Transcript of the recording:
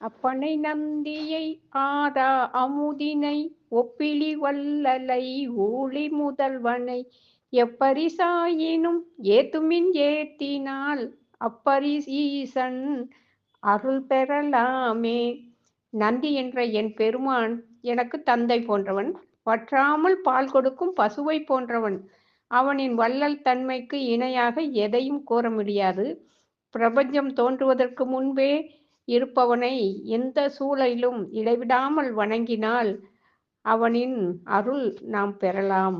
அப்பனை நந்தியை ஆதா அமுதினை ஒப்பிலி வல்லலை ஊழி முதல்வனை. எப்பரிசாயினும் ஏத்துமின் ஏத்தினால் அப்பரிசீசன் அருள் பெறலாமே. நந்தி என்ற என் பெருமான் எனக்கு தந்தை போன்றவன் வற்றாமல் பால் கொடுக்கும் பசுவை போன்றவன். அவனின் வள்ளல் தன்மைக்கு இணையாக எதையும் கூற முடியாது. பிரபஞ்சம் தோன்றுவதற்கு முன்பே இருப்பவனை எந்த சூழலிலும் இடைவிடாமல் வணங்கினால் அவனின் அருள் நாம் பெறலாம்.